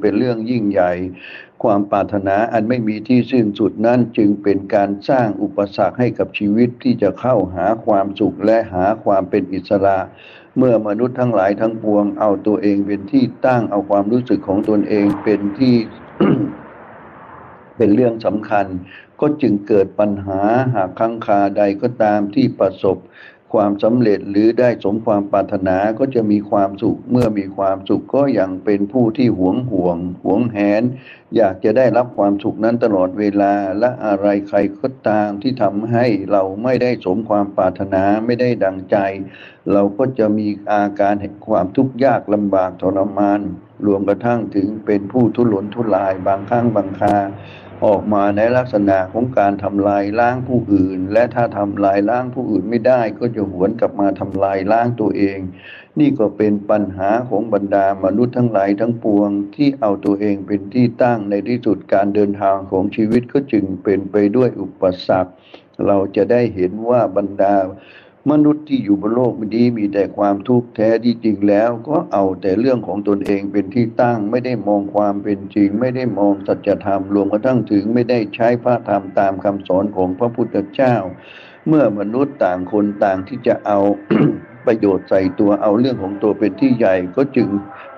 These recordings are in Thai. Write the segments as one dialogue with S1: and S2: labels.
S1: เป็นเรื่องยิ่งใหญ่ ความปรารถนาอันไม่มีที่สิ้นสุดนั้นจึงเป็นการสร้างอุปสรรคให้กับชีวิตที่จะเข้าหาความสุขและหาความเป็นอิสระ เมื่อมนุษย์ทั้งหลายทั้งปวงเอาตัวเองเป็นที่ตั้งเอาความรู้สึกของตนเองเป็นที่เป็นเรื่องสำคัญก็จึงเกิดปัญหาหากครั้งคาใดก็ตามที่ประสบ ความสำเร็จหรือได้สมความปรารถนาก็จะมีความสุข เมื่อมีความสุขก็ยังเป็นผู้ที่หวงห่วง หวงแหน อยากจะได้รับความสุขนั้นตลอดเวลาและอะไรใครก็ตามที่ทำให้เราไม่ได้สมความปรารถนาไม่ได้ดังใจ เราก็จะมีอาการแห่งความทุกข์ยากลำบากทรมานรวมกระทั่งถึงเป็นผู้ทุรนทุรายบางครั้งบางคา ออกมาในลักษณะของการทำลายล้างผู้อื่น และถ้าทำลายล้างผู้อื่นไม่ได้ก็จะหวนกลับมาทำลายล้างตัวเอง นี่ก็เป็นปัญหาของบรรดามนุษย์ทั้งหลายทั้งปวง ที่เอาตัวเองเป็นที่ตั้งในที่สุดการเดินทางของชีวิตก็จึงเป็นไปด้วยอุปสรรค เราจะได้เห็นว่าบรรดา มนุษย์ที่อยู่บนโลกนี้มีแต่ความทุกข์แท้ที่จริงแล้ว ก็เอาแต่เรื่องของตนเองเป็นที่ตั้ง ไม่ได้มองความเป็นจริง ไม่ได้มองสัจธรรมรวมกระทั่งถึงไม่ได้ใช้พระธรรมตามคำสอนของพระพุทธเจ้า เมื่อมนุษย์ต่างคนต่างที่จะเอาประโยชน์ใส่ตัวเอาเรื่องของตัวเป็นที่ใหญ่ก็จึง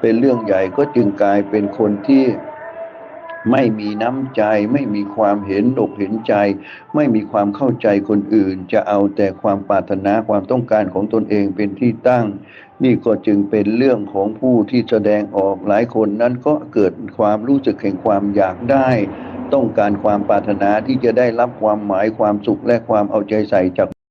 S1: เป็นเรื่องใหญ่ก็จึงกลายเป็นคนที่ ไม่มีน้ำใจ ไม่มีความเห็นอกเห็นใจ ไม่มีความเข้าใจคนอื่น จะเอาแต่ความปรารถนาความต้องการของตนเองเป็นที่ตั้ง นี่ก็จึงเป็นเรื่องของผู้ที่แสดงออกหลายคนนั้นก็เกิดความรู้สึกแห่งความอยากได้ ต้องการความปรารถนาที่จะได้รับความหมายความสุขและความเอาใจใส่จาก